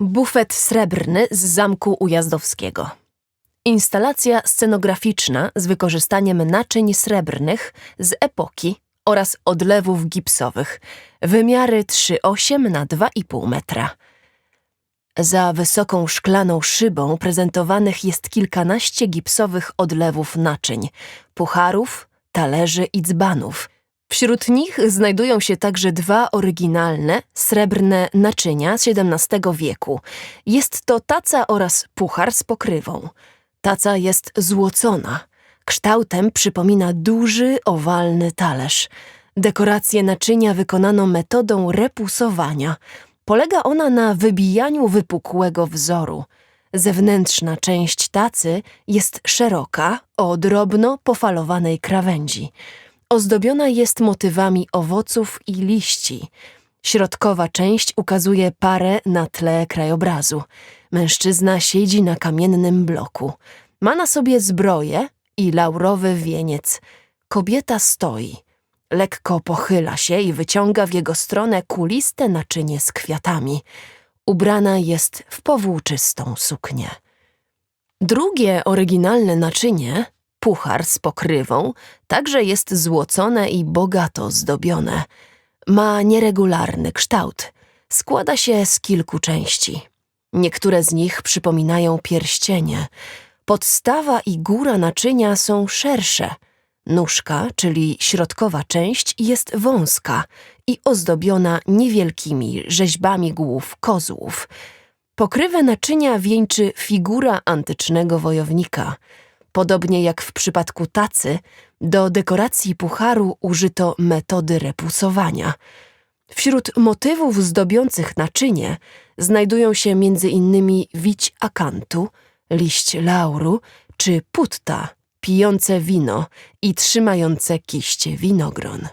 Bufet srebrny z Zamku Ujazdowskiego. Instalacja scenograficzna z wykorzystaniem naczyń srebrnych z epoki oraz odlewów gipsowych. Wymiary 3,8 na 2,5 metra. Za wysoką szklaną szybą prezentowanych jest kilkanaście gipsowych odlewów naczyń, pucharów, talerzy i dzbanów. Wśród nich znajdują się także dwa oryginalne, srebrne naczynia z XVII wieku. Jest to taca oraz puchar z pokrywą. Taca jest złocona. Kształtem przypomina duży, owalny talerz. Dekorację naczynia wykonano metodą repusowania. Polega ona na wybijaniu wypukłego wzoru. Zewnętrzna część tacy jest szeroka, o drobno pofalowanej krawędzi. Ozdobiona jest motywami owoców i liści. Środkowa część ukazuje parę na tle krajobrazu. Mężczyzna siedzi na kamiennym bloku. Ma na sobie zbroję i laurowy wieniec. Kobieta stoi. Lekko pochyla się i wyciąga w jego stronę kuliste naczynie z kwiatami. Ubrana jest w powłóczystą suknię. Drugie oryginalne naczynie, puchar z pokrywą, także jest złocone i bogato zdobione. Ma nieregularny kształt. Składa się z kilku części. Niektóre z nich przypominają pierścienie. Podstawa i góra naczynia są szersze. Nóżka, czyli środkowa część, jest wąska i ozdobiona niewielkimi rzeźbami głów kozłów. Pokrywę naczynia wieńczy figura antycznego wojownika. Podobnie jak w przypadku tacy, do dekoracji pucharu użyto metody repusowania. Wśród motywów zdobiących naczynie znajdują się m.in. wić akantu, liść lauru czy putta, pijące wino i trzymające kiście winogron.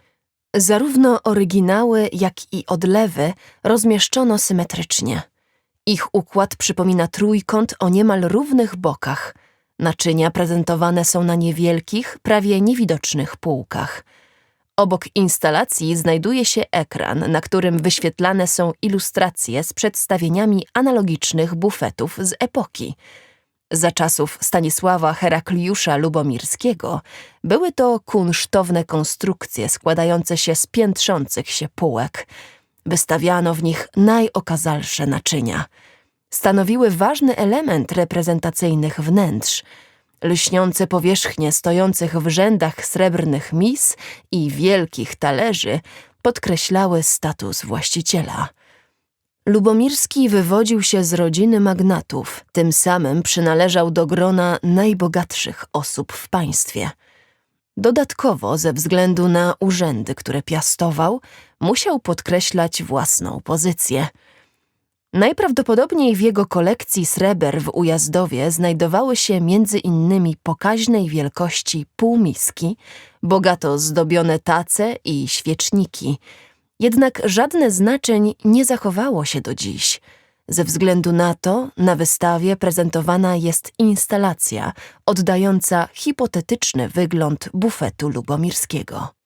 Zarówno oryginały, jak i odlewy rozmieszczono symetrycznie. Ich układ przypomina trójkąt o niemal równych bokach. Naczynia prezentowane są na niewielkich, prawie niewidocznych półkach. Obok instalacji znajduje się ekran, na którym wyświetlane są ilustracje z przedstawieniami analogicznych bufetów z epoki. Za czasów Stanisława Herakliusza Lubomirskiego były to kunsztowne konstrukcje składające się z piętrzących się półek. Wystawiano w nich najokazalsze naczynia. Stanowiły ważny element reprezentacyjnych wnętrz. Lśniące powierzchnie stojących w rzędach srebrnych mis i wielkich talerzy podkreślały status właściciela. Lubomirski wywodził się z rodziny magnatów, tym samym przynależał do grona najbogatszych osób w państwie. Dodatkowo, ze względu na urzędy, które piastował, musiał podkreślać własną pozycję. Najprawdopodobniej w jego kolekcji sreber w Ujazdowie znajdowały się między innymi pokaźnej wielkości półmiski, bogato zdobione tace i świeczniki. Jednak żadne znaczeń nie zachowało się do dziś. Ze względu na to na wystawie prezentowana jest instalacja oddająca hipotetyczny wygląd bufetu lubomirskiego.